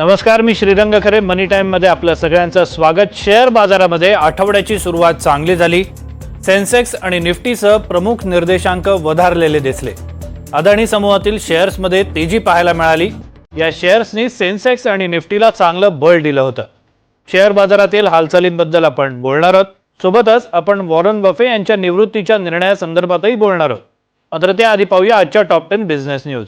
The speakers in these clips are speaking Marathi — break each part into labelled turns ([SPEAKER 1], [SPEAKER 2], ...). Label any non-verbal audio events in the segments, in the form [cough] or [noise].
[SPEAKER 1] नमस्कार मी श्रीरंग खरे. मनी टाईममध्ये आपलं सगळ्यांचं स्वागत. शेअर बाजारामध्ये आठवड्याची सुरुवात चांगली झाली. सेन्सेक्स आणि निफ्टीसह प्रमुख निर्देशांक वधारलेले दिसले. अदानी समूहातील शेअर्समध्ये तेजी पाहायला मिळाली. या शेअर्सनी सेन्सेक्स आणि निफ्टीला चांगलं बळ दिलं होतं. शेअर बाजारातील हालचालींबद्दल आपण बोलणार आहोत. सोबतच आपण वॉरन बफे यांच्या निवृत्तीच्या निर्णयासंदर्भातही बोलणार आहोत. मात्र त्याआधी पाहूया आजच्या टॉप टेन बिझनेस न्यूज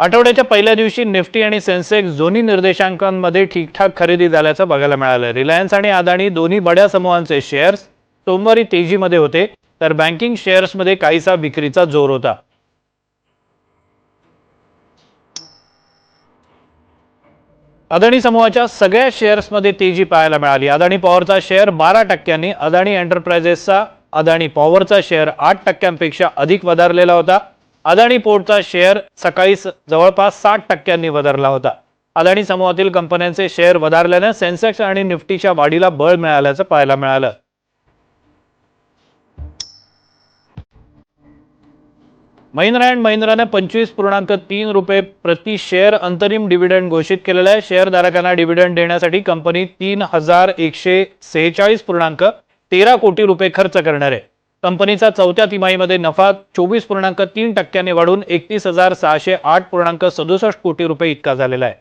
[SPEAKER 1] आठवड्याच्या पहिल्या दिवशी निफ्टी आणि सेन्सेक्स दोन्ही निर्देशांकांमध्ये ठीकठाक खरेदी झाल्याचं बघायला मिळालं. रिलायन्स आणि अदानी दोन्ही बड्या समूहांचे शेअर्स सोमवारी तेजीमध्ये होते तर बँकिंग शेअर्समध्ये काहीसा विक्रीचा जोर होता. अदानी समूहाच्या सगळ्या शेअर्समध्ये तेजी पाहायला मिळाली. अदानी पॉवरचा शेअर बारा टक्क्यांनी अदानी एंटरप्राइजेसचा अदानी पॉवरचा शेअर आठ टक्क्यांपेक्षा अधिक वधारलेला होता. अदानी पोर्टचा शेअर सकाळी जवळपास साठ टक्क्यांनी वधारला होता. अदानी समूहातील कंपन्यांचे शेअर वधारल्यानं सेन्सेक्स आणि निफ्टीच्या वाढीला बळ मिळाल्याचं पाहायला मिळालं. महिंद्रा अँड महिंद्राने पंचवीस पूर्णांक तीन रुपये प्रति शेअर अंतरिम डिव्हिडंड घोषित केलेला आहे. शेअरधारकांना डिव्हिडंड देण्यासाठी कंपनी तीन हजार एकशे सेहेचाळीस पूर्णांक तेरा कोटी रुपये खर्च करणार आहे. कंपनीचा चौथ्या तिमाहीमध्ये नफा चोवीस पूर्णांक तीन टक्क्याने वाढून एकतीस हजार सहाशे आठ पूर्णांक सदुसष्ट कोटी रुपये इतका झालेला आहे.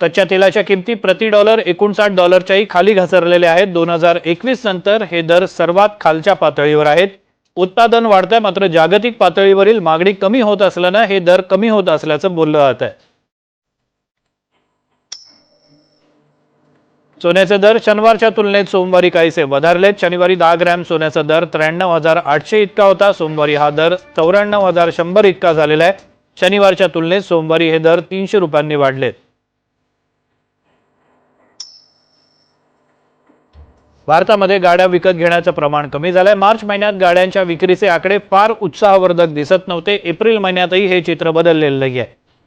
[SPEAKER 1] कच्च्या तेलाच्या किमती प्रति डॉलर एकोणसाठ डॉलरच्याही खाली घसरलेल्या आहेत. दोन हजार एकवीस नंतर हे दर सर्वात खालच्या पातळीवर आहेत. उत्पादन वाढतंय मात्र जागतिक पातळीवरील मागणी कमी होत असल्यानं हे दर कमी होत असल्याचं बोललं जात आहे सोन्याचे दर शनिवारच्या तुलनेत सोमवारी काहीसे वधारलेत. शनिवारी दहा ग्रॅम सोन्याचा दर त्र्याण्णव हजार आठशे इतका होता. सोमवारी हा दर चौऱ्याण्णव हजार शंभर इतका झालेला आहे. शनिवारच्या तुलनेत सोमवारी हे दर तीनशे रुपयांनी वाढलेत. भारतामध्ये गाड्या विकत घेण्याचं प्रमाण कमी झालंय. मार्च महिन्यात गाड्यांच्या विक्रीचे आकडे फार उत्साहवर्धक दिसत नव्हते. एप्रिल महिन्यातही हे चित्र बदललेलं आहे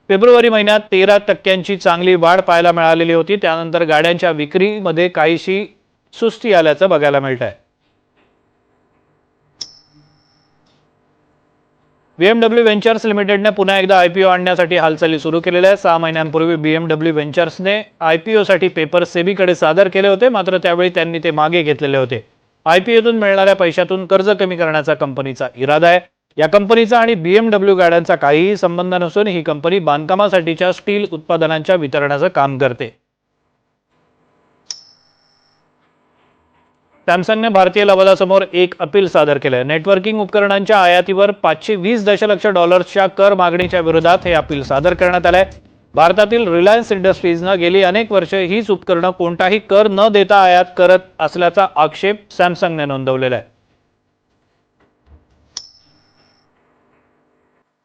[SPEAKER 1] फेब्रुवारी महिन्यात तेरा टक्क्यांची चांगली वाढ पाहायला मिळालेली होती. त्यानंतर गाड्यांच्या विक्रीमध्ये काहीशी सुस्ती आल्याचं बघायला मिळत आहे बीएमडब्ल्यू व्हेंचर्स लिमिटेडने पुन्हा एकदा आयपीओ आणण्यासाठी हालचाली सुरू केलेल्या आहेत. सहा महिन्यांपूर्वी बीएमडब्ल्यू व्हेंचर्सने आयपीओसाठी पेपर सेबीकडे सादर केले होते. मात्र त्यावेळी त्यांनी ते मागे घेतलेले होते. आयपीओतून मिळणाऱ्या पैशातून कर्ज कमी करण्याचा कंपनीचा इरादा आहे. या कंपनीचा आणि बीएमडब्ल्यू गाड्यांचा काहीही संबंध नसून ही कंपनी बांधकामासाठीच्या स्टील उत्पादनांच्या वितरणाचं काम करते. सॅमसंगने भारतीय लवादासमोर एक अपील सादर केलं नेटवर्किंग उपकरणांच्या आयातीवर पाचशे वीस दशलक्ष डॉलर्सच्या कर मागणीच्या विरोधात हे अपील सादर करण्यात आलंय. भारतातील रिलायन्स इंडस्ट्रीजनं गेली अनेक वर्ष हीच उपकरणं कोणताही कर न देता आयात करत असल्याचा आक्षेप सॅमसंगने नोंदवलेला आहे.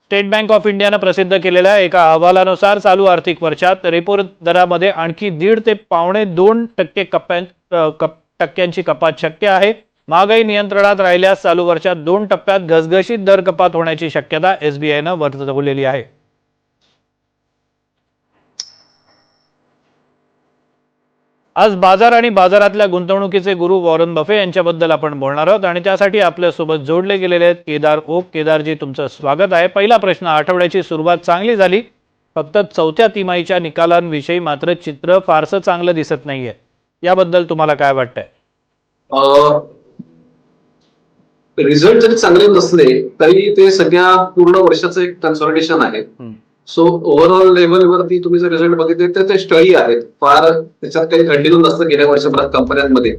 [SPEAKER 1] स्टेट बँक ऑफ इंडियानं प्रसिद्ध केलेल्या एका अहवालानुसार चालू आर्थिक वर्षात रेपो दरामध्ये आणखी दीड ते पावणे दोन टक्के कप्प्यां कप टक्क्यांची कपात शक्य आहे. महागाई नियंत्रणात राहिल्यास चालू वर्षात दोन टप्प्यात घसघशीत दर कपात होण्याची शक्यता एसबीआयनं वर्तवलेली आहे. आज बाजार आणि बाजारातल्या गुंतवणुकीचे गुरु वॉरन बफे यांच्याबद्दल आपण बोलणार आहोत आणि त्यासाठी आपल्यासोबत जोडले गेलेले आहेत केदार ओक. केदारजी तुमचं स्वागत आहे. पहिला प्रश्न आठवड्याची सुरुवात चांगली झाली. फक्त चौथ्या तिमाहीच्या निकालांविषयी मात्र चित्र फारसं चांगलं दिसत नाहीये. याबद्दल तुम्हाला काय वाटतंय?
[SPEAKER 2] रिझल्ट जरी चांगले नसले तरी ते सगळ्या पूर्ण वर्षाचं एक कन्सॉलिडेशन आहे. सो ओव्हरऑल लेवलवरती तुम्ही जर रिझल्ट बघितले तर ते स्टडी आहेत. फार त्याच्यात काही कंटिन्यू नसतं गेल्या वर्षभरात कंपन्यांमध्ये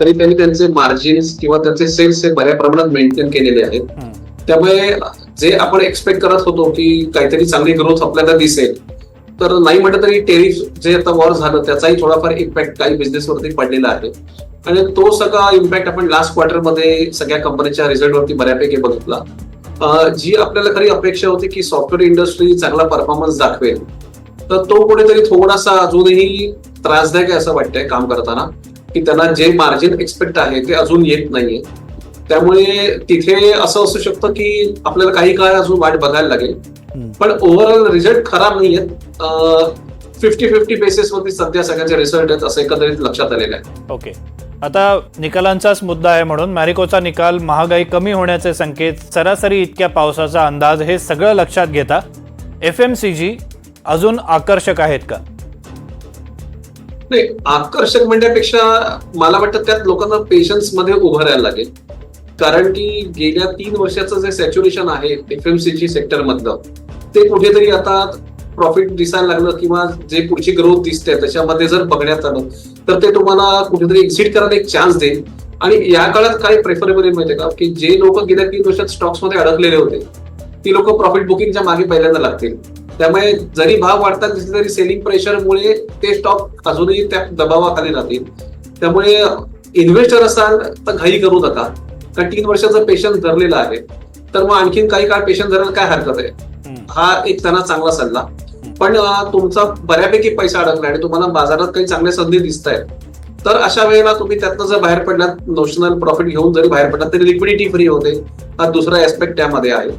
[SPEAKER 2] तरी त्यांनी त्यांचे मार्जिन्स किंवा त्यांचे सेल्स हे बऱ्या प्रमाणात मेंटेन केलेले आहेत. त्यामुळे जे आपण एक्सपेक्ट करत होतो की काहीतरी चांगली ग्रोथ आपल्याला दिसेल तर नाही म्हटलं तरी टेरिफ जे आता वॉर झालं त्याचाही थोडाफार इम्पॅक्ट काही बिझनेसवरती पडलेला आहे. आणि तो सगळा इम्पॅक्ट आपण लास्ट क्वार्टरमध्ये सगळ्या कंपनीच्या रिझल्टवरती बऱ्यापैकी बघितला. जी आपल्याला खरी अपेक्षा होती की सॉफ्टवेअर इंडस्ट्री चांगला परफॉर्मन्स दाखवेल तर तो कुठेतरी थोडासा अजूनही त्रासदायक आहे असं वाटतंय काम करताना की त्यांना जे मार्जिन एक्सपेक्ट आहे ते अजून येत नाहीये. त्यामुळे तिथे असं असू शकतं की आपल्याला काही काळ अजून वाट बघायला लागेल. पण ओव्हरऑल रिझल्ट खराब नाहीयेत फिफ्टी फिफ्टी बेसिसवरती सध्या सगळ्यांचे रिझल्ट आहेत असं एकंदरीत लक्षात आलेलं आहे.
[SPEAKER 1] ओके. आता निकालांचाच मुद्दा आहे म्हणून. मॅरिकोचा निकाल महागाई कमी होण्याचे संकेत सरासरी इतक्या पावसाचा अंदाज हे सगळं लक्षात घेता एफ एम सी जी अजून आकर्षक आहेत का?
[SPEAKER 2] नाही आकर्षक म्हणण्यापेक्षा मला वाटतं त्यात लोकांना पेशन्समध्ये उभं राहायला लागेल. कारण की गेल्या तीन वर्षाचं जे सॅच्युरेशन आहे एफएमसीजी सेक्टर मधलं ते कुठेतरी आता प्रॉफिट दिसायला लागलं किंवा जे पुढची ग्रोथ दिसते त्याच्यामध्ये जर बघण्यात आलं तर ते तुम्हाला कुठेतरी एक्झिट करायला एक चान्स देईल. आणि या काळात काय प्रेफरेबल आहे माहितीये का? की जे लोक गेल्या तीन वर्षात स्टॉक्समध्ये अडकलेले होते ती लोक प्रॉफिट बुकिंगच्या मागे पहिल्यांदा लागतील. त्यामुळे जरी भाव वाढतात दिसले तरी सेलिंग प्रेशरमुळे ते स्टॉक अजूनही त्या दबावाखाली राहतील. त्यामुळे इन्व्हेस्टर असाल तर घाई करू नका. कारण तीन वर्षाचा पेशन्स धरलेला आहे. तर मग आणखीन काही काळ पेशन्स धरायला काय हरकत आहे? हा एक त्यांना चांगला सल्ला. पण तुमचा बऱ्यापैकी पैसा अडकला आणि तुम्हाला बाजारात काही चांगल्या संधी दिसत आहेत तर अशा वेळेला तुम्ही त्यातनं जर बाहेर पडलात नोशनल प्रॉफिट घेऊन जरी बाहेर पडलात तरी लिक्विडिटी फ्री होते. हा दुसरा ऍस्पेक्ट त्यामध्ये आहे.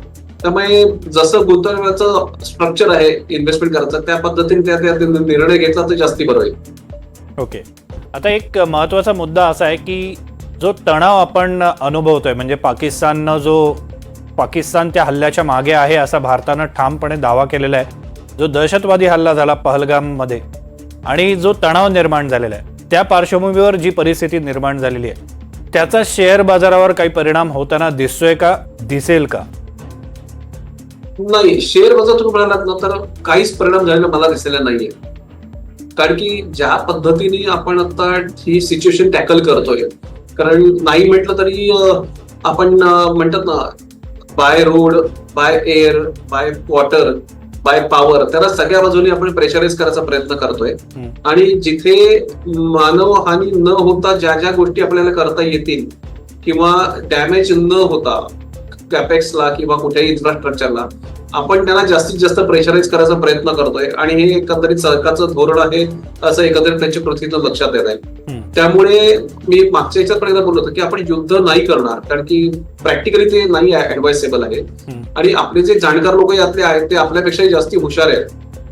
[SPEAKER 2] त्यामुळे जसं गुंतवण्याचं स्ट्रक्चर आहे इन्व्हेस्टमेंट करायचं त्या पद्धतीने त्या त्या निर्णय घेतला तर जास्ती बरं होईल.
[SPEAKER 1] ओके. आता एक महत्त्वाचा मुद्दा असा आहे की जो तणाव आपण अनुभवतोय म्हणजे पाकिस्ताननं जो पाकिस्तान त्या हल्ल्याच्या मागे आहे असा भारतानं ठामपणे दावा केलेला आहे. जो दहशतवादी हल्ला झाला पहलगाममध्ये आणि जो तणाव निर्माण झालेला आहे. त्या पार्श्वभूमीवर जी परिस्थिती निर्माण झालेली आहे त्याचा शेअर बाजारावर काही परिणाम होताना दिसतोय का दिसेल का?
[SPEAKER 2] नाही शेअर बाजार तुम्ही म्हणालात ना तर काहीच परिणाम झालेला मला दिसलेला नाहीये. कारण की ज्या पद्धतीने आपण आता ही सिच्युएशन टॅकल करतोय कारण नाही म्हटलं तरी आपण म्हणतात ना by road by air by water by power त्याला सगळ्या बाजूने आपण प्रेशराईज करायचा प्रयत्न करतोय. आणि जिथे मानवहानी न होता ज्या ज्या गोष्टी आपल्याला करता येतील किंवा डॅमेज न होता कॅपेक्सला किंवा कुठल्याही इन्फ्रास्ट्रक्चरला आपण त्याला जास्तीत जास्त प्रेशराईज करायचा प्रयत्न करतोय आणि हे एकंदरीत सरकारचं धोरण आहे असं एकंदरीत त्यांच्या कृतीतून लक्षात येत आहे. त्यामुळे मी मागच्या याच्यात पर्यंत बोललो होतो की आपण युद्ध नाही करणार कारण की प्रॅक्टिकली ते नाही ऍडवाइसेबल आहे. आणि आपले जे जाणकार लोक यातले आहेत ते आपल्यापेक्षाही जास्ती हुशार आहेत.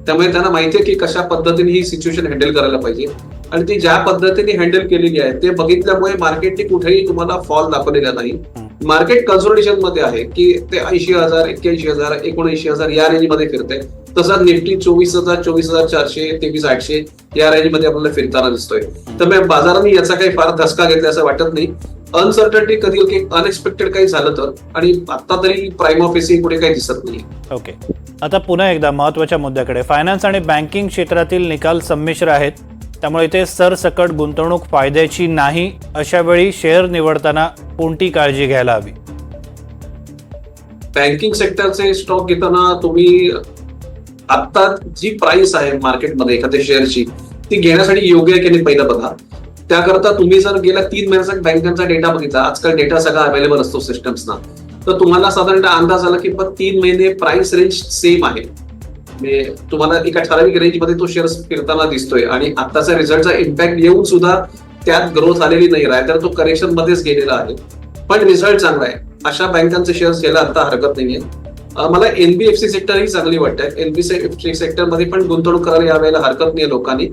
[SPEAKER 2] त्यामुळे त्यांना माहिती आहे की कशा पद्धतीने ही सिच्युएशन हँडल करायला पाहिजे. आणि ती ज्या पद्धतीने हँडल केलेली आहे ते बघितल्यामुळे मार्केटने कुठेही तुम्हाला फॉल दाखवलेला नाही. मार्केट कन्सोलिडेशनमध्ये आहे की ते ऐंशी हजार एक्क्याऐंशी हजार एकोणऐंशी हजार या रेंजमध्ये फिरते. तसंच निफ्टी चोवीस हजार चोवीस हजार चारशे तेवीस आठशे या रेंजमध्ये आपल्याला फिरताना दिसतोय. त्यामुळे बाजाराने याचा काही फार धसका घेतला असं वाटत नाही. अनसर्टन्टी कधी की अनएक्सपेक्टेड काही झालं तर. आणि आता तरी प्राईम ऑफिस पुढे काही दिसत नाही.
[SPEAKER 1] ओके आता पुन्हा एकदा महत्त्वाच्या मुद्द्याकडे. फायनान्स आणि बँकिंग क्षेत्रातील निकाल संमिश्र आहेत. त्यामुळे इथे सरसकट गुंतवणूक फायद्याची नाही अशा वेळी शेअर निवडताना कोणती काळजी घ्यायला हवी?
[SPEAKER 2] बँकिंग सेक्टरचे स्टॉक घेताना तुम्ही आता जी प्राइस आहे मार्केटमध्ये एखाद्या शेअरची ती घेण्यासाठी योग्य आहे की नाही पहिलं बघा. त्याकरता तुम्ही जर गेल्या तीन महिन्याचा बँकांचा डेटा बघितला आजकाल डेटा सगळा अवेलेबल असतो सिस्टम्सना तर तुम्हाला साधारणतः अंदाज आला की पण तीन महिने प्राइस रेंज सेम आहे. म्हणजे तुम्हाला एका ठराविक रेंजमध्ये तो शेअर फिरताना दिसतोय. आणि आताचा रिझल्टचा इम्पॅक्ट येऊन सुद्धा त्यात ग्रोथ आलेली नाही. राय तर तो करेक्शन मध्येच गेलेला आहे. पण रिझल्ट चांगला आहे. अशा बँकांचे शेअर्स घ्यायला आता हरकत नाहीये. मला एनबीएफसी सेक्टर ही चांगली वाटते. एनबीएफसी सेक्टरमध्ये पण गुंतवणूक करायला यावेळेला हरकत नाही लोकांनी.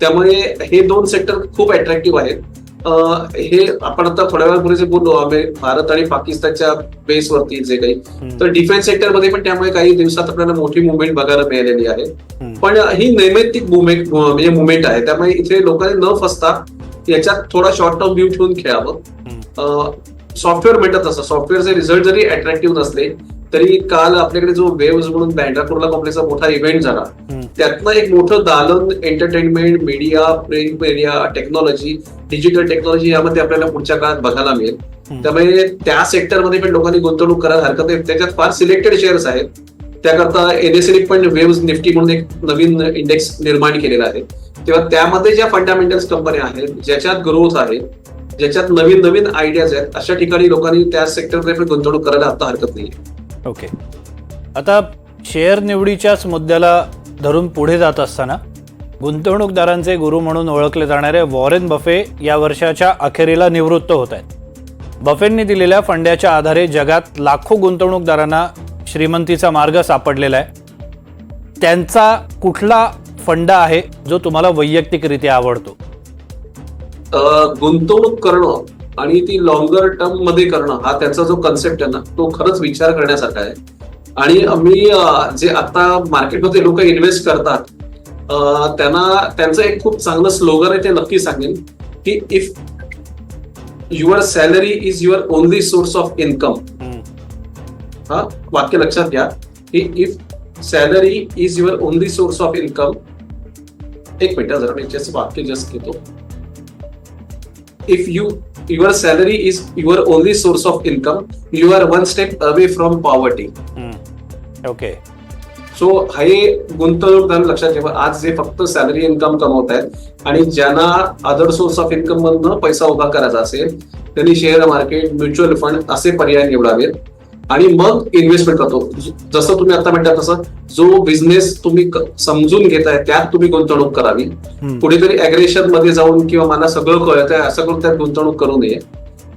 [SPEAKER 2] त्यामुळे हे दोन सेक्टर खूप अट्रॅक्टिव्ह आहेत. हे आपण आता थोड्या वेळापूर्वी बोललो आम्ही भारत आणि पाकिस्तानच्या बेसवरती जे काही. तर डिफेन्स सेक्टरमध्ये पण त्यामुळे काही दिवसात आपल्याला मोठी मुवमेंट बघायला मिळालेली आहे. पण ही नैमित्तिक मुवमेंट म्हणजे मुवमेंट आहे. त्यामुळे इथे लोकांनी न फसता याच्यात थोडा शॉर्ट टर्म व्ह्यू ठेवून खेळावं. सॉफ्टवेअर म्हणतात तसं सॉफ्टवेअरचे रिझल्ट जरी अट्रॅक्टिव्ह नसले तरी काल आपल्याकडे जो वेव्ह म्हणून बँड्राकुर्ला कॉम्प्लेक्सचा मोठा इव्हेंट झाला त्यातनं एक मोठं दालन entertainment media print media technology digital technology यामध्ये आपल्याला पुढच्या काळात बघायला मिळेल. त्यामुळे त्या सेक्टरमध्ये पण लोकांनी गुंतवणूक करायला हरकत नाही. त्याच्यात फार सिलेक्टेड शेअर्स आहेत. त्याकरता एनएसएने पण वेव्ह निफ्टी म्हणून एक नवीन इंडेक्स निर्माण केलेला आहे. तेव्हा त्यामध्ये ज्या फंडामेंटल्स कंपन्या आहेत ज्याच्यात ग्रोथ आहे ज्याच्यात नवीन नवीन आयडियाज आहेत अशा ठिकाणी लोकांनी त्या सेक्टरमध्ये पण गुंतवणूक करायला आता हरकत नाही
[SPEAKER 1] ओके आता शेअर निवडीच्याच मुद्द्याला धरून पुढे जात असताना गुंतवणूकदारांचे गुरु म्हणून ओळखले जाणारे वॉरेन बफे या वर्षाच्या अखेरीला निवृत्त होत आहेत. बफेंनी दिलेल्या फंड्याच्या आधारे जगात लाखो गुंतवणूकदारांना श्रीमंतीचा मार्ग सापडलेला आहे. त्यांचा कुठला फंडा आहे जो तुम्हाला वैयक्तिकरित्या आवडतो?
[SPEAKER 2] गुंतवणूक करणं आणि ती लॉंगर टर्ममध्ये करणं हा त्याचा जो कन्सेप्ट आहे ना तो खरंच विचार करण्यासारखा आहे. आणि मी जे आता मार्केटमध्ये लोक इन्व्हेस्ट करतात त्यांना त्यांचं एक खूप चांगलं स्लोगन आहे ते नक्की सांगेन की if your salary is your only source of income हा वाक्य लक्षात घ्या की if salary is your only source of income एक मिनिट जरा मी जस्ट वाक्य जस्ट घेतो. If you your salary is your only source of income you are one step away from poverty.
[SPEAKER 1] Okay
[SPEAKER 2] so हे गुंतवणूकदार लक्षात ठेवा. आज जे फक्त सॅलरी इन्कम कमवत आहेत आणि ज्यांना अदर सोर्स ऑफ इन्कम मधनं पैसा उभा करायचा असेल त्यांनी शेअर मार्केट म्युच्युअल फंड असे पर्याय निवडावेत. आणि मग इन्व्हेस्टमेंट करतो. जसं तुम्ही आता म्हणता तसं जो बिझनेस तुम्ही समजून घेताय त्यात तुम्ही गुंतवणूक करावी. कुठेतरी अग्रेशनमध्ये जाऊन किंवा मला सगळं कळत आहे असं करून त्यात गुंतवणूक करू नये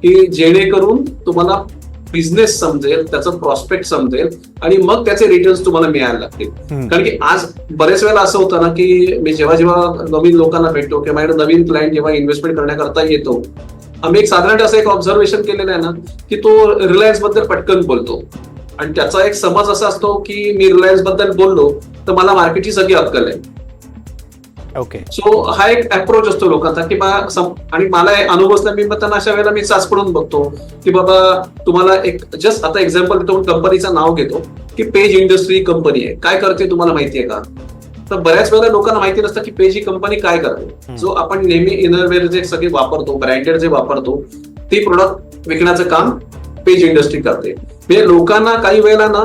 [SPEAKER 2] की जेणेकरून तुम्हाला बिझनेस समजेल त्याचं प्रॉस्पेक्ट समजेल आणि मग त्याचे रिटर्न्स तुम्हाला मिळायला लागतील. कारण की आज बरेच वेळेला असं होतं ना की मी जेव्हा जेव्हा नवीन लोकांना भेटतो किंवा माझ्याकडे नवीन क्लायंट जेव्हा इन्व्हेस्टमेंट करण्याकरता येतो आम्ही एक साधारण असं एक ऑब्झर्वेशन केलेलं आहे ना की तो रिलायन्सबद्दल पटकन बोलतो. आणि त्याचा एक समज असा असतो की मी रिलायन्सबद्दल बोललो तर मला मार्केटची सगळी अक्कल आहे.
[SPEAKER 1] ओके
[SPEAKER 2] सो हा एक अप्रोच असतो लोकांचा की बा आणि मला अनुभव असला मी त्यांना अशा वेळेला मी साच पडून बघतो की बाबा तुम्हाला एक जस्ट आता एक्झाम्पल देतो कंपनीचं नाव घेतो की पेज इंडस्ट्री कंपनी आहे. काय करते तुम्हाला माहिती आहे का? तर बऱ्याच वेळेला लोकांना माहिती नसतं की पेज ही कंपनी काय करते. जो आपण नेहमी इनरवेअर जे सगळे वापरतो ब्रँडेड जे वापरतो ते प्रोडक्ट विकण्याचं काम पेज इंडस्ट्री करते. म्हणजे लोकांना काही वेळेला ना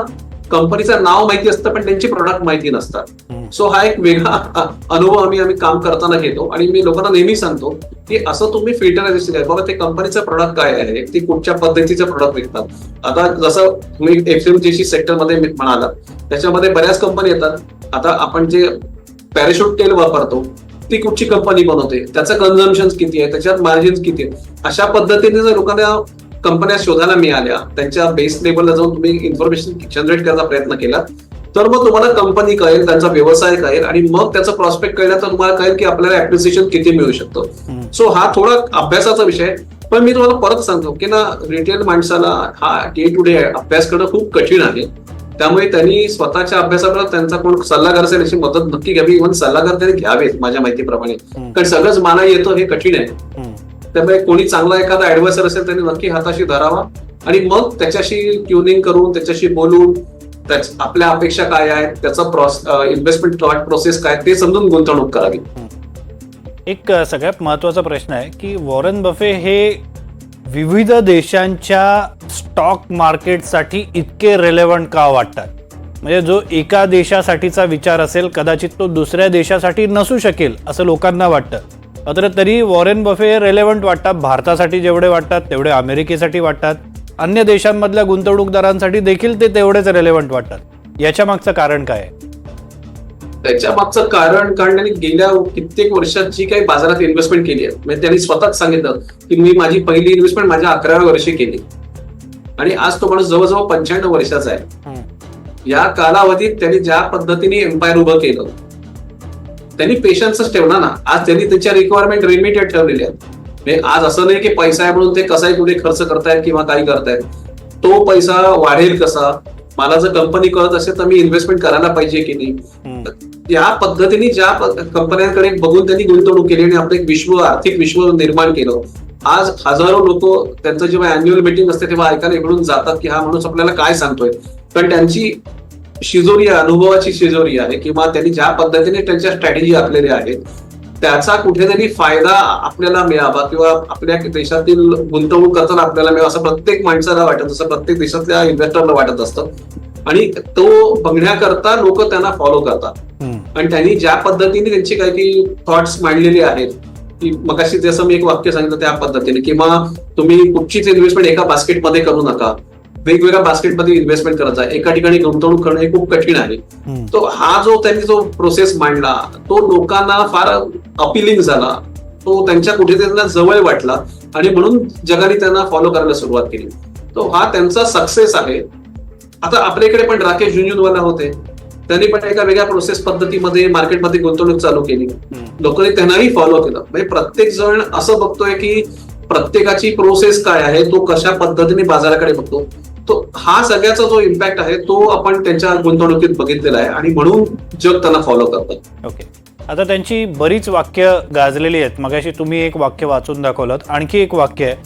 [SPEAKER 2] कंपनीचं नाव माहिती असतं पण त्यांची प्रोडक्ट माहिती नसतात. सो हा एक वेगळा अनुभव आम्ही आम्ही काम करताना घेतो आणि मी लोकांना नेहमी सांगतो की असं तुम्ही फिल्टरायझेशन आहे बाबा ते कंपनीचं प्रोडक्ट काय आहे? ते कुठच्या पद्धतीचं प्रोडक्ट विकतात? आता जसं तुम्ही एफसीएमजीसी सेक्टरमध्ये म्हणाला त्याच्यामध्ये बऱ्याच कंपनी येतात. आता आपण जे पॅराशूट तेल वापरतो ती कुठची कंपनी बनवते? त्याचं कन्झम्पन किती आहे? त्याच्यात मार्जिन किती आहे अशा पद्धतीने जर लोकांना कंपन्या शोधायला मिळाल्या त्यांच्या बेस लेवलला जाऊन तुम्ही इन्फॉर्मेशन जनरेट करायचा प्रयत्न केला. तर मग तुम्हाला कंपनी कळेल त्यांचा व्यवसाय कळेल आणि मग त्याचं प्रॉस्पेक्ट कळल्यानंतर तुम्हाला कळेल की आपल्याला ऍप्रिसिएशन किती मिळू शकतं. सो हा थोडा अभ्यासाचा विषय. पण मी तुम्हाला परत सांगतो की ना रिटेल माणसाला हा डे टू डे अभ्यास करणं खूप कठीण आहे. त्यामुळे त्यांनी स्वतःच्या अभ्यासाकडे त्यांचा कोण सल्लागार असेल याची मदत नक्की घ्यावी. इव्हन सल्लागार त्यांनी घ्यावेत माझ्या माहितीप्रमाणे. कारण सगळंच मला येतं हे कठीण आहे. त्यामुळे कोणी चांगला एखादा ऍडवायसर असेल त्यांनी नक्की हाताशी धरावा. आणि मग त्याच्याशी ट्युनिंग करून त्याच्याशी बोलून त्याच- आपल्या अपेक्षा काय आहेत त्याचा इन्व्हेस्टमेंट थॉट प्रोसेस काय ते समजून गुंतवणूक करावी.
[SPEAKER 1] एक सगळ्यात महत्त्वाचा प्रश्न आहे की वॉरन बफे हे विविध देशांच्या स्टॉक मार्केटसाठी इतके रेलेवंट का वाटतात? म्हणजे जो एका देशासाठीचा विचार असेल कदाचित तो दुसऱ्या देशासाठी नसू शकेल असं लोकांना वाटतं. मात्र तरी वॉरेन बफे रेलेवंट वाटतात. भारतासाठी जेवढे वाटतात तेवढे अमेरिकेसाठी वाटतात. अन्य देशांमधल्या गुंतवणूकदारांसाठी देखील ते तेवढेच रेलेवंट वाटतात. याच्या मागचं कारण काय? आहे
[SPEAKER 2] त्याच्या मागचं कारण कारण त्यांनी गेल्या कित्येक वर्षात जी काही बाजारात इन्व्हेस्टमेंट केली आहे म्हणजे त्यांनी स्वतःच सांगितलं की मी माझी पहिली इन्व्हेस्टमेंट माझ्या अकराव्या वर्षी केली. आणि आज तो माणूस जवळजवळ पंच्याण्णव वर्षाचा आहे. या कालावधीत त्यांनी ज्या पद्धतीने एम्पायर उभं केलं त्यांनी पेशन्सच ठेवला ना आज त्यांनी त्यांच्या रिक्वायरमेंट लिमिटेड ठेवलेल्या आहेत. म्हणजे आज असं नाही की पैसा आहे म्हणून ते कसाही कुठे खर्च करतायत किंवा काही करतायत. तो पैसा वाढेल कसा? मला जर कंपनी कळत असेल तर मी इन्व्हेस्टमेंट करायला पाहिजे की नाही? या पद्धतीने ज्या कंपन्यांकडे बघून त्यांनी गुंतवणूक केली आणि आपलं एक विश्व आर्थिक विश्व निर्माण केलं. आज हजारो लोक त्यांचं जेव्हा अॅन्युअल मिटिंग असते तेव्हा ऐकायला इकडून जातात की हा माणूस आपल्याला काय सांगतोय? पण त्यांची शिजोरी आहे अनुभवाची शिजोरी आहे किंवा त्यांनी ज्या पद्धतीने त्यांच्या स्ट्रॅटेजी आखलेल्या आहेत त्याचा कुठेतरी फायदा आपल्याला मिळावा किंवा आपल्या देशातील गुंतवणूक करताना आपल्याला मिळावा असं प्रत्येक माणसाला वाटत असं प्रत्येक देशातल्या इन्व्हेस्टरला वाटत असतं. आणि तो बघण्याकरता लोक त्यांना फॉलो करतात. आणि त्यांनी ज्या पद्धतीने त्यांची काही काही थॉट्स मांडलेले आहेत की मगाशी जसं मी एक वाक्य सांगितलं त्या पद्धतीने किंवा तुम्ही कुठचीच इन्व्हेस्टमेंट एका बास्केटमध्ये करू नका. वेगवेगळ्या बास्केटमध्ये इन्व्हेस्टमेंट करायचा एका ठिकाणी गुंतवणूक करणं हे खूप कठीण आहे. तो हा जो त्यांनी जो प्रोसेस मांडला तो लोकांना फार अपिलिंग झाला. तो त्यांच्या कुठेतरी त्यांना जवळ वाटला आणि म्हणून जगाने त्यांना फॉलो करायला सुरुवात केली. तो हा त्यांचा सक्सेस आहे. आता आपल्या इकडे पण राकेश झुंझुनवाला होते. त्यांनी पण एका वेगळ्या प्रोसेस पद्धतीमध्ये मार्केटमध्ये गुंतवणूक चालू केली. लोकांनी त्यांनाही फॉलो केलं. म्हणजे प्रत्येक जण असं बघतोय की प्रत्येकाची प्रोसेस काय आहे तो कशा पद्धतीने बाजाराकडे बघतो. तो हा सगळ्याचा जो इम्पॅक्ट आहे तो आपण त्यांच्या गुंतवणुकीत बघितलेला आहे आणि म्हणून जग त्यांना फॉलो करतात
[SPEAKER 1] ओके आता त्यांची बरीच वाक्य गाजलेली आहेत. मगाशी तुम्ही एक वाक्य वाचून दाखवलं आणखी एक वाक्य आहे.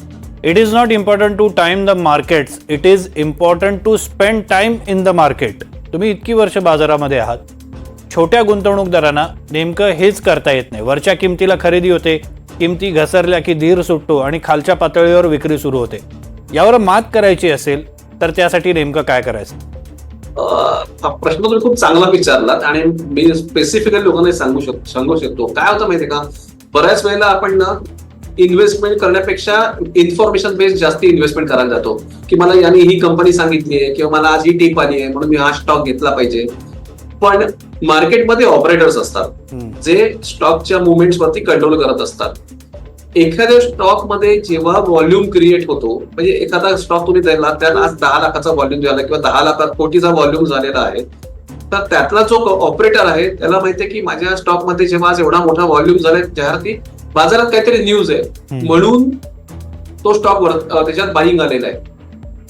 [SPEAKER 1] It is not important to time the markets it is important to spend time in the market तुम्ही इतकी वर्ष बाजारामध्ये आहात. छोट्या गुंतवणूकदारांना नेमकं हेच करता येत नाही. वरच्या किमतीला खरेदी होते. किमती घसरल्या की धीर सुटतो आणि खालच्या पातळीवर विक्री सुरू होते. यावर मात करायची असेल तर त्यासाठी नेमकं काय करायचं?
[SPEAKER 2] हा प्रश्न तुम्ही खूप चांगला विचारलात आणि मी स्पेसिफिकली लोकांना सांगू शकतो सांगू शकतो. काय होतं माहितीये का? बऱ्याच वेळेला आपण ना इन्व्हेस्टमेंट करण्यापेक्षा इन्फॉर्मेशन बेस्ड जास्त इन्व्हेस्टमेंट करायला जातो. की मला याने ही कंपनी सांगितली आहे किंवा मला आज ही टीप आली आहे म्हणून मी हा स्टॉक घेतला पाहिजे. पण मार्केटमध्ये ऑपरेटर्स असतात. जे स्टॉकच्या मुवमेंट्स वरती कंट्रोल करत असतात. एखाद्या स्टॉकमध्ये जेव्हा व्हॉल्यूम क्रिएट होतो म्हणजे एखादा स्टॉक तुम्ही द्यायला त्यात आज दहा लाखाचा व्हॉल्यूम झाला किंवा दहा लाखात कोटीचा व्हॉल्यूम झालेला आहे तर त्यातला जो ऑपरेटर आहे त्याला माहितीये की माझ्या स्टॉकमध्ये जेव्हा आज एवढा मोठा व्हॉल्यूम झालाय त्यावरती बाजारात काहीतरी न्यूज आहे. म्हणून तो स्टॉक वर त्याच्यात बाईंग आलेला आहे.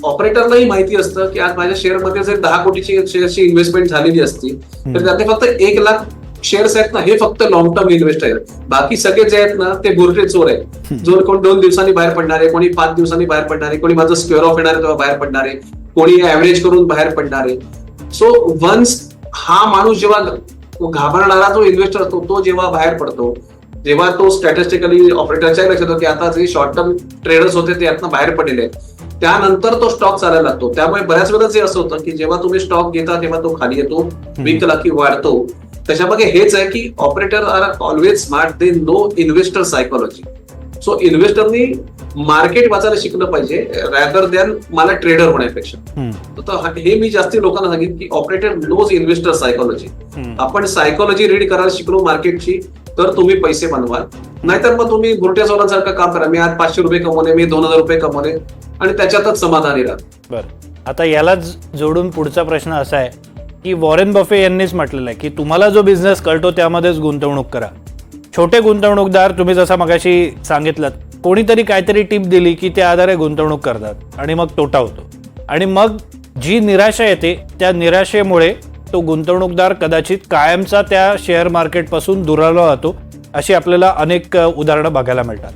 [SPEAKER 2] ऑपरेटरलाही माहिती असतं की आज माझ्या शेअरमध्ये जर दहा कोटीची शेअरची इन्व्हेस्टमेंट झालेली असती तर त्यातले फक्त एक लाख शेअर्स आहेत ना हे फक्त लॉंग टर्म इन्व्हेस्ट आहेत. बाकी सगळे जे आहेत ना ते बुरटे चोर आहेत. जो कोण दोन दिवसांनी बाहेर पडणार आहे कोणी पाच दिवसांनी बाहेर पडणार आहे कोणी माझं स्क्वेअर ऑफ येणार आहे तेव्हा बाहेर पडणार आहे कोणी ऍव्हरेज करून बाहेर पडणार आहे. सो वन्स हा माणूस जेव्हा घाबरणारा जो इन्व्हेस्टर असतो तो जेव्हा बाहेर पडतो जेव्हा तो स्टॅटिस्टिकली ऑपरेटरच्या लक्षात की आता जे शॉर्ट टर्म ट्रेडर्स होते ते यातनं बाहेर पडलेले आहेत. त्यानंतर तो स्टॉक चालायला लागतो. त्यामुळे बऱ्याच वेळा जे असं होतं की जेव्हा तुम्ही स्टॉक घेता तेव्हा तो खाली येतो विकला की वाढतो. त्याच्यामागे हेच आहे की operator are always smart they know investor psychology so इन्व्हेस्टरनी market वाचायला शिकलं पाहिजे रॅदर दॅन मला ट्रेडर होण्यापेक्षा. तर हा- हे मी जास्ती लोकांना सांगितलं की ऑपरेटर नोज इन्व्हेस्टर सायकोलॉजी आपण सायकोलॉजी रीड करायला शिकलो मार्केटची तर तुम्ही पैसे बनवाल. नाहीतर मग तुम्ही गुरट्या चोरांसारखं काम करा. मी आज पाचशे रुपये कमवले मी दोन हजार रुपये कमवले आणि त्याच्यातच समाधानी राहा
[SPEAKER 1] बरं. आता यालाच जोडून पुढचा प्रश्न असा आहे की वॉरेन बफे यांनीच म्हटलेलं आहे की तुम्हाला जो बिझनेस कळतो त्यामध्येच गुंतवणूक करा. छोटे गुंतवणूकदार तुम्ही जसा मगाशी सांगितलं कोणीतरी काहीतरी टीप दिली की त्या आधारे गुंतवणूक करतात आणि मग तोटा होतो. आणि मग जी निराशा येते त्या निराशेमुळे तो गुंतवणूकदार कदाचित कायमचा त्या शेअर मार्केटपासून दुरावला जातो अशी आपल्याला अनेक उदाहरणं बघायला मिळतात.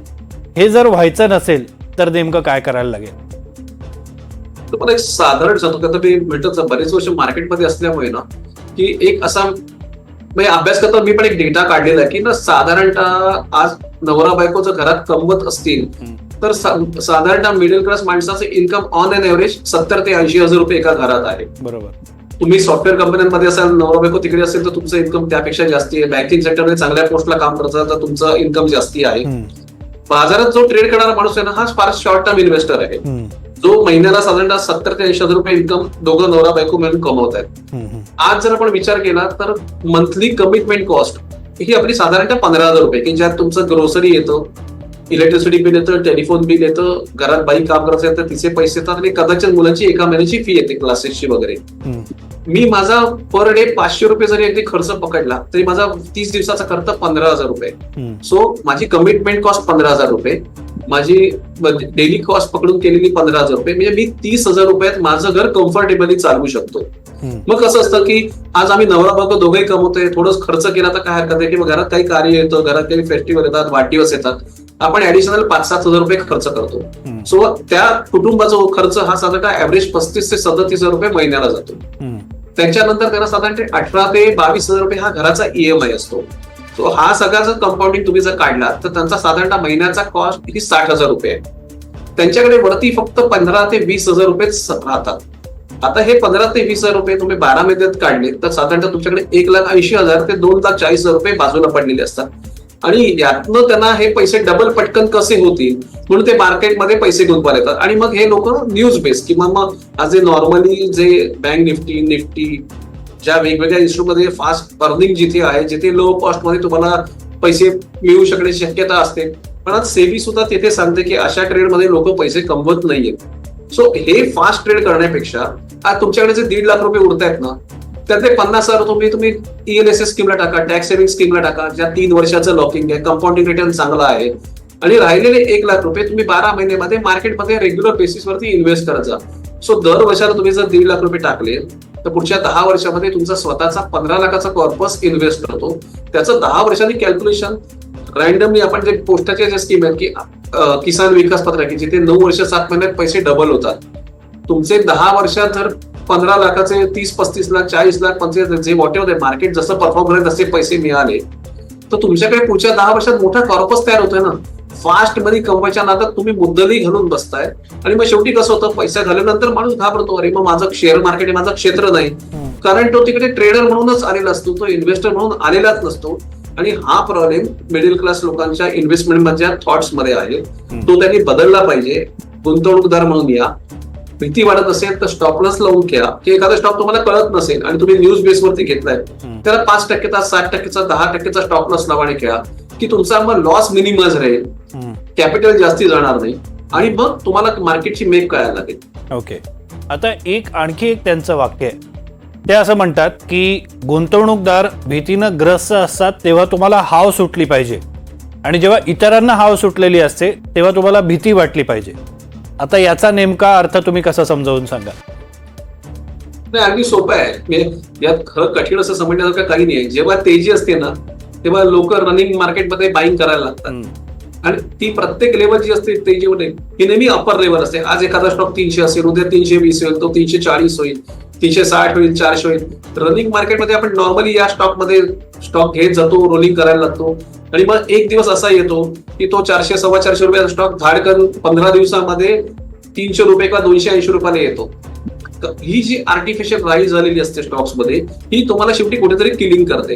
[SPEAKER 1] हे जर व्हायचं नसेल तर नेमकं काय करायला लागेल?
[SPEAKER 2] तुम्हाला एक साधारण सांगतो आता मी म्हणतो बरेच वर्ष मार्केटमध्ये असल्यामुळे ना की एक असा म्हणजे अभ्यास करता मी पण एक डेटा काढलेला आहे की ना साधारणतः आज नवरा बायको जर घरात कमवत असतील तर साधारणतः मिडल क्लास माणसाचं इन्कम ऑन अन एव्हरेज सत्तर ते ऐंशी हजार रुपये एका घरात आहे.
[SPEAKER 1] बरोबर.
[SPEAKER 2] तुम्ही सॉफ्टवेअर कंपन्यांमध्ये असाल नवरा बायको तिकडे असेल तर तुमचं इन्कम त्यापेक्षा जास्ती आहे. बँकिंग सेक्टरमध्ये चांगल्या पोस्टला काम करत असाल तर तुमचं इन्कम जास्ती आहे. बाजारात जो ट्रेड करणारा माणूस आहे ना हा फार शॉर्ट टर्म इन्व्हेस्टर आहे जो महिन्याला साधारणतः सत्तर ते ऐंशी हजार रुपये इन्कम दोघं नवरा बायको मिळून कमवत आहेत. आज जर आपण विचार केला तर मंथली कमिटमेंट कॉस्ट ही आपली साधारणतः पंधरा हजार रुपये की ज्यात तुमचं ग्रोसरी येतं इलेक्ट्रिसिटी बिल येतं टेलिफोन बिल येतं घरात बाई काम करत असेल तर तिचे पैसे येतात आणि कदाचित मुलांची एका महिन्याची फी येते क्लासेसची वगैरे. मी माझा पर डे पाचशे रुपये जरी अगदी खर्च पकडला तरी माझा तीस दिवसाचा खर्च पंधरा हजार रुपये. सो माझी कमिटमेंट कॉस्ट पंधरा हजार रुपये. माझी डेली कॉस्ट पकडून केलेली पंधरा हजार रुपये. म्हणजे मी तीस हजार रुपयात माझं घर कम्फर्टेबली चालवू शकतो. मग कसं असतं की आज आम्ही नवरा बायको दोघेही कमवतोय थोडंच खर्च केला तर काय हरकत आहे की घरात काही कार्य येतं घरात काही फेस्टिवल येतात वाढदिवस येतात आपण ऍडिशनल पाच सात हजार रुपये खर्च करतो. सो त्या कुटुंबाचा खर्च हा साधारणतः ऍव्हरेज पस्तीस ते सदतीस हजार रुपये महिन्याला जातो. त्याच्यानंतर त्यांना साधारण अठरा ते बावीस हजार रुपये हा घराचा ईएमआय असतो. सो हा सगळा जर कंपाऊंडिंग तुम्ही जर काढला तर त्यांचा साधारणतः महिन्याचा कॉस्ट ही साठ हजार रुपये आहे. त्यांच्याकडे वरती फक्त पंधरा ते वीस हजार रुपये राहतात. आता हे पंधरा ते वीस हजार रुपये तुम्ही बारा महिन्यात काढले तर साधारणतः तुमच्याकडे एक लाख ऐंशी हजार ते दोन लाख चाळीस हजार रुपये बाजूला पडलेले असतात. आणि यातनं त्यांना हे पैसे डबल पटकन कसे होतील म्हणून ते मार्केटमध्ये पैसे गुंतवायला येतात. आणि मग हे लोक न्यूज बेस किंवा मग आज जे नॉर्मली जे बँक निफ्टी निफ्टी ज्या वेगवेगळ्या इन्स्टिट्यूटमध्ये फास्ट अर्निंग जिथे आहे जिथे लो कॉस्टमध्ये तुम्हाला पैसे मिळू शकण्याची शक्यता असते. पण आज सेबी सुद्धा तिथे सांगते की अशा ट्रेडमध्ये लोक पैसे कमवत नाहीयेत. सो हे फास्ट ट्रेड करण्यापेक्षा आज तुमच्याकडे जे दीड लाख रुपये उरत आहेत ना त्यातले पन्नास हजार तुम्ही तुम्ही E ईएलएसएस स्कीमला टाका टॅक्स सेव्हिंग स्कीमला टाका ज्या तीन वर्षाचं लॉकिंग आहे कंपाऊंडिंग रिटर्न चांगला आहे आणि राहिलेले एक लाख रुपये तुम्ही बारा महिन्यामध्ये मार्केटमध्ये रेग्युलर बेसिसवरती इन्व्हेस्ट करायचा जा. सो दर वर्षाला तुम्ही जर दीड लाख रुपये टाकले तर पुढच्या दहा वर्षामध्ये तुमचा स्वतःचा पंधरा लाखाचा कॉर्पस इन्व्हेस्ट करतो. त्याचं दहा वर्षांनी कॅल्क्युलेशन रँडमली आपण जे पोस्टाच्या ज्या स्कीम आहेत की किसान विकास पत्र की जिथे नऊ वर्ष सात महिन्यात पैसे डबल होतात. तुमचे दहा वर्षात जर पंधरा लाखाचे तीस पस्तीस लाख चाळीस लाख पंचवीस जे वॉट एव्हर मार्केट जसं परफॉर्म करेल तसे पैसे मिळाले. तर तुमच्याकडे पुढच्या दहा वर्षात मोठा कॉर्पस तयार होतोय ना. फास्टमध्ये कमवायच्या नादात तुम्ही मुद्दलही घालून बसताय. आणि मग शेवटी कसं होतं पैसा घालवल्यानंतर माणूस घाबरतो. अरे मग माझं शेअर मार्केट हे माझं क्षेत्र नाही. कारण तो तिकडे ट्रेडर म्हणूनच आलेला असतो तो इन्व्हेस्टर म्हणून आलेलाच नसतो. आणि हा प्रॉब्लेम मिडल क्लास लोकांच्या इन्व्हेस्टमेंटच्या थॉट्समध्ये आहे. तो त्यांनी बदलला पाहिजे. गुंतवणूकदार म्हणून या. भीती वाढत असेल तर स्टॉप लॉस लावून घ्या. की एखादा स्टॉक तुम्हाला कळत नसेल आणि तुम्ही न्यूज बेसवरती घेतलाय. त्याला पाच टक्केचा सात टक्केचा दहा टक्केचा स्टॉप लॉस लावा आणि खेळा की तुमचा मग लॉस मिनिमाइज राहील. कॅपिटल जास्ती जाणार नाही. आणि मग तुम्हाला मार्केटची मेक कळायला लागेल.
[SPEAKER 1] ओके आता एक आणखी एक त्यांचं वाक्य आहे. ते असं म्हणतात की गुंतवणूकदार भीतीनं ग्रस्त असतात तेव्हा तुम्हाला हाव सुटली पाहिजे. आणि जेव्हा इतरांना हाव सुटलेली असते तेव्हा तुम्हाला भीती वाटली पाहिजे. आता याचा नेमका अर्थ तुम्ही कसा समजावून सांगा?
[SPEAKER 2] नाही अगदी सोपं आहे. म्हणजे यात खरं कठीण असं समजण्यासारखं काही नाही जेव्हा तेजी असते ना तेव्हा लोक रनिंग मार्केटमध्ये बाईंग करायला लागतात. आणि ती प्रत्येक लेवल जी असते तेजीमध्ये ही नेहमी अपर लेवल असते. आज एखादा स्टॉक तीनशे असेल उद्या तीनशे वीस होईल तो तीनशे चाळीस होईल. तीनशे साठ होईल चारशे होईल. रनिंग मार्केटमध्ये आपण नॉर्मली या स्टॉकमध्ये स्टॉक घेत जातो रोलिंग करायला लागतो. आणि मग एक दिवस असा येतो की तो चारशे सव्वा चारशे रुपयाचा स्टॉक धाडकन पंधरा दिवसामध्ये तीनशे रुपये किंवा दोनशे ऐंशी रुपयाला येतो. तर ही जी आर्टिफिशियल राईज झालेली असते स्टॉक्समध्ये ही तुम्हाला शेवटी कुठेतरी किलिंग करते.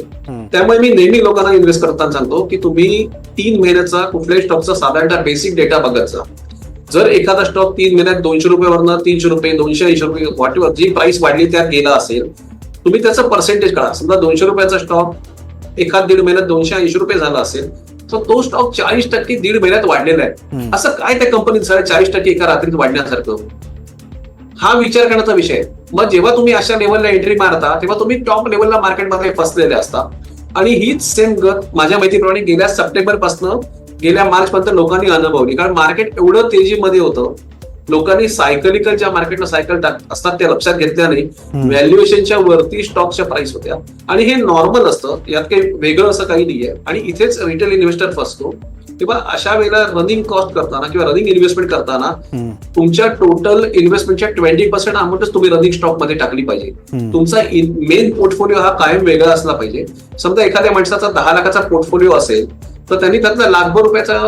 [SPEAKER 2] त्यामुळे मी नेहमी लोकांना इन्व्हेस्ट करताना सांगतो की तुम्ही तीन महिन्याचा कुठल्याही स्टॉकचा साधारणतः बेसिक डेटा बघायचा जर एखादा स्टॉक तीन महिन्यात दोनशे रुपयावरनं तीनशे रुपये दोनशे ऐंशी रुपये व्हॉट जी प्राइस वाढली त्यात गेला असेल तुम्ही त्याचं पर्सेंटेज काढा. समजा दोनशे रुपयाचा स्टॉक एखाद दीड महिन्यात दोनशे ऐंशी रुपये झाला असेल तर तो स्टॉक चाळीस टक्के दीड महिन्यात वाढलेला आहे. असं काय त्या कंपनीत झालं? चाळीस टक्के एका रात्रीत वाढण्यासारखं? हा विचार करण्याचा विषय. मग जेव्हा तुम्ही अशा लेवलला एंट्री मारता तेव्हा तुम्ही टॉप लेवलला मार्केटमध्ये फसलेले असता. आणि हीच सेम गत माझ्या माहितीप्रमाणे गेल्या सप्टेंबरपासून गेल्या मार्च पर्यंत लोकांनी अनुभवली. कारण मार्केट एवढं तेजीमध्ये होतं लोकांनी सायकलिकल ज्या मार्केटला सायकल टाक असतात त्या लक्षात घेतल्या नाही. व्हॅल्युएशनच्या वरती स्टॉकच्या प्राइस होत्या. आणि हे नॉर्मल असतं. यात काही वेगळं असं काही नाहीये. आणि इथेच रिटेल इन्व्हेस्टर फसतो. तेव्हा अशा वेळेला रनिंग कॉस्ट करताना किंवा रनिंग इन्व्हेस्टमेंट करताना. तुमच्या टोटल इन्व्हेस्टमेंटच्या ट्वेंटी पर्सेंट अमाऊंटच तुम्ही रनिंग स्टॉकमध्ये टाकली पाहिजे. तुमचा मेन पोर्टफोलिओ हा कायम वेगळा असला पाहिजे. समजा एखाद्या माणसाचा दहा लाखाचा पोर्टफोलिओ असेल तर त्यांनी त्यातला लाखभर रुपयाचा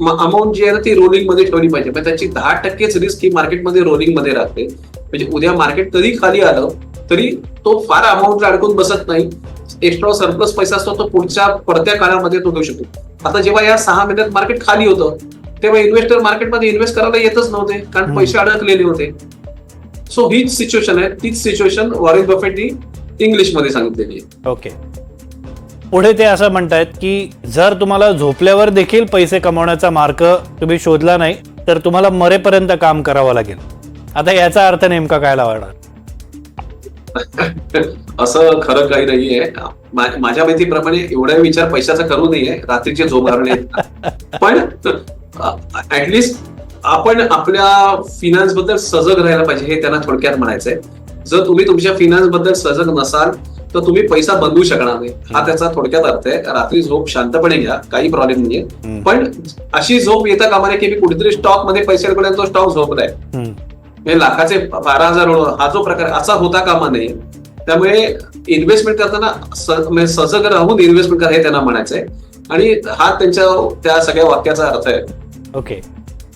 [SPEAKER 2] अमाऊंट जी आहे ना ती रोलिंगमध्ये ठेवली पाहिजे. म्हणजे त्याची दहा टक्केच रिस्क ही मार्केटमध्ये रोलिंगमध्ये राहते. म्हणजे उद्या मार्केट कधी खाली आलं तरी तो फार अमाऊंट अडकून बसत नाही. एक्स्ट्रा सरप्लस पैसा असतो तो पुढच्या पडत्या काळामध्ये तो घेऊ शकतो. आता जेव्हा या सहा महिन्यात मार्केट खाली होतं तेव्हा इन्व्हेस्टर मार्केटमध्ये इन्व्हेस्ट करायला येतच नव्हते कारण. पैसे अडकलेले होते. सो हीच सिच्युएशन आहे. तीच सिच्युएशन वॉरेन बफेटनी इंग्लिशमध्ये सांगितलेली आहे.
[SPEAKER 1] ओके पुढे ते असं म्हणतायत की जर तुम्हाला झोपल्यावर देखील पैसे कमवण्याचा मार्ग तुम्ही शोधला नाही तर तुम्हाला मरेपर्यंत काम करावं लागेल. आता याचा अर्थ नेमका काय लावणार [laughs]
[SPEAKER 2] असं खरं काही नाहीये. माझ्या माहितीप्रमाणे एवढा विचार पैशाचा करू नये रात्रीचे झोप हरणे [laughs] पण ऍटलिस्ट आपण आपल्या फिनान्सबद्दल सजग राहायला पाहिजे हे त्यांना थोडक्यात म्हणायचंय. जर तुम्ही तुमच्या फिनान्सबद्दल सजग नसाल तर तुम्ही पैसा बंधू शकणार नाही. हा त्याचा थोडक्यात अर्थ आहे. रात्री झोप शांतपणे घ्या काही प्रॉब्लेम नाहीये. पण अशी झोप येता कामा नये की मी कुठेतरी स्टॉकमध्ये पैसे तो स्टॉक झोपलाय
[SPEAKER 1] हम्म.
[SPEAKER 2] म्हणजे लाखाचे बारा हजार हा जो प्रकार असा होता कामा नये त्यामुळे इन्व्हेस्टमेंट करताना म्हणजे सजग राहून इन्व्हेस्टमेंट करा हे त्यांना म्हणायचंय. आणि हा त्यांच्या त्या सगळ्या वाक्याचा अर्थ आहे.
[SPEAKER 1] ओके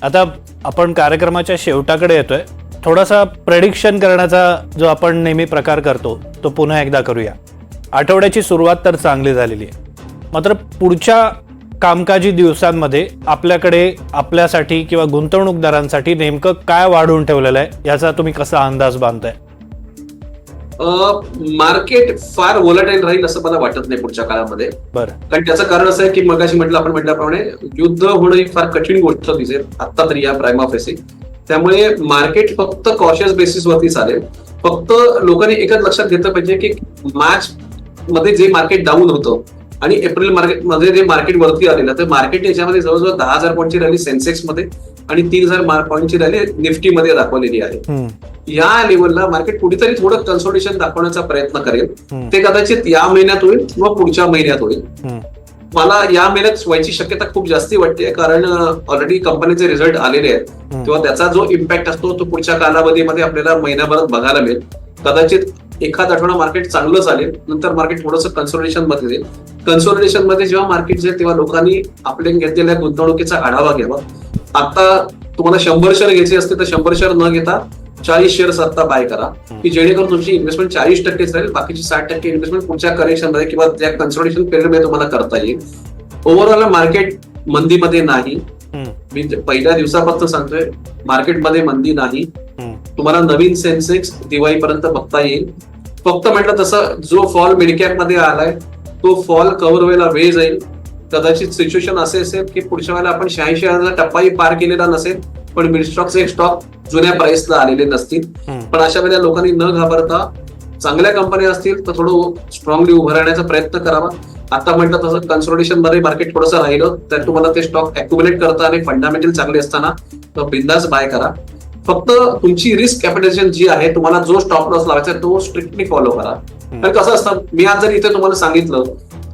[SPEAKER 1] आता आपण कार्यक्रमाच्या शेवटाकडे येतोय. थोडासा प्रेडिक्शन करण्याचा जो आपण नेहमी प्रकार करतो तो पुन्हा एकदा करूया. आठवड्याची सुरुवात तर चांगली झालेली आहे. मात्र पुढच्या कामकाजी दिवसांमध्ये आपल्याकडे आपल्यासाठी किंवा गुंतवणूकदारांसाठी नेमकं काय वाढवून ठेवलेलं आहे याचा तुम्ही कसा अंदाज बांधताय?
[SPEAKER 2] मार्केट फार वोलाटाईल राहील असं मला वाटत नाही पुढच्या काळामध्ये.
[SPEAKER 1] बरं.
[SPEAKER 2] कारण त्याचं कारण असं आहे की मगाशी म्हटलं आपण म्हटल्याप्रमाणे युद्ध होणं ही फार कठीण गोष्ट दिसेल. आता तरी या प्रायमा फेसी त्यामुळे मार्केट फक्त कॉशियस बेसिसवरती चालेल. फक्त लोकांनी एकच लक्षात घेतलं पाहिजे की मार्च मध्ये जे मार्केट डाऊन होतं आणि एप्रिल मार्केटमध्ये जे मार्केट वरती आलेलं तर मार्केट याच्यामध्ये जवळजवळ दहा हजार पॉईंटची रॅली सेन्सेक्समध्ये आणि तीन हजार पॉईंटची रॅली निफ्टी मध्ये दाखवलेली आहे. या लेवलला मार्केट कुठेतरी थोडं कन्सोल्टेशन दाखवण्याचा प्रयत्न करेल. ते कदाचित या महिन्यात होईल किंवा पुढच्या महिन्यात होईल. मला या महिन्यात व्हायची शक्यता खूप जास्ती वाटते कारण ऑलरेडी कंपनीचे रिझल्ट आलेले आहेत. किंवा त्याचा जो इम्पॅक्ट असतो तो पुढच्या कालावधीमध्ये आपल्याला महिन्याभरात बघायला मिळेल. कदाचित एखाद आठवडा मार्केट चांगलं चालेल नंतर मार्केट थोडंसं कन्सोलिडेशनमध्ये येईल कन्सोलिडेशनमध्ये जेव्हा मार्केट जाईल तेव्हा लोकांनी आपल्या घेतलेल्या गुंतवणुकीचा आढावा घ्यावा. आता तुम्हाला शंभर शेअर घ्यायचे असते तर शंभर शेअर न घेता चाळीस शेअर्स आता बाय करा. की जेणेकरून तुमची इन्व्हेस्टमेंट चाळीस टक्केच राहील बाकीची साठ टक्के इन्व्हेस्टमेंट पुढच्या करेक्शनमध्ये किंवा त्या कन्सोलिडेशन पिरियडमध्ये तुम्हाला करता येईल. ओव्हरऑल मार्केट मंदीमध्ये नाही. मी पहिल्या दिवसापासून सांगतोय मार्केटमध्ये मंदी नाही. तुम्हाला नवीन सेन्सेक्स दिवाळीपर्यंत बघता येईल. फक्त म्हटलं तसं जो फॉल मिडकॅपमध्ये आलाय तो फॉल कव्हर व्हायला वेळ जाईल. कदाचित सिच्युएशन असे असेल की पुढच्या वेळेला आपण शहाऐंशी हजाराचा टप्पाही पार केलेला नसेल पण मिडस्टॉकचे स्टॉक जुन्या प्राइसला आलेले नसतील. पण अशा वेळेला लोकांनी न घाबरता चांगल्या कंपन्या असतील तर थोडं स्ट्रॉंगली उभं राहण्याचा प्रयत्न करावा. आता म्हटलं तसं कन्सोलिडेशनमध्ये मार्केट थोडंसं राहिलं तर तुम्हाला ते स्टॉक अक्युमुलेट करता आणि फंडामेंटल चांगले असताना तर बिंदास बाय करा. फक्त तुमची रिस्क कॅपिटलायझेशन जी आहे तुम्हाला जो स्टॉप लॉस लावायचा तो स्ट्रिक्टली फॉलो करा. कारण कसं असतं मी आज जर इथे तुम्हाला सांगितलं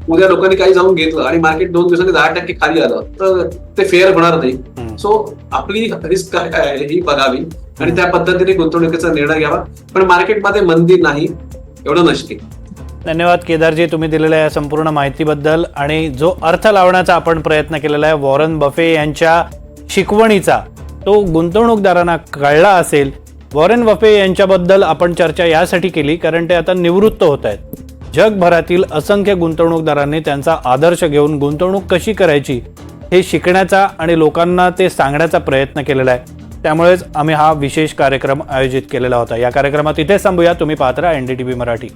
[SPEAKER 2] उद्या लोकांनी काही जाऊन घेतलं आणि मार्केट दोन दिवसांनी दहा टक्के खाली आलं तर ते फेअर होणार नाही. सो आपली रिस्क काय आहे ही बघावी आणि त्या पद्धतीने गुंतवणुकीचा निर्णय घ्यावा. पण मार्केटमध्ये मंदी नाही एवढं नक्की
[SPEAKER 1] धन्यवाद केदारजी तुम्ही दिलेल्या या संपूर्ण माहितीबद्दल. आणि जो अर्थ लावण्याचा आपण प्रयत्न केलेला आहे वॉरन बफे यांच्या शिकवणीचा तो गुंतवणूकदारांना कळला असेल. वॉरेन बफे यांच्याबद्दल आपण चर्चा यासाठी केली कारण ते आता निवृत्त होत आहेत. जगभरातील असंख्य गुंतवणूकदारांनी त्यांचा आदर्श घेऊन गुंतवणूक कशी करायची हे शिकण्याचा आणि लोकांना ते सांगण्याचा प्रयत्न केलेला आहे. त्यामुळेच आम्ही हा विशेष कार्यक्रम आयोजित केलेला होता. या कार्यक्रमात इथेच थांबूया. तुम्ही पात्र N D T V Marathi.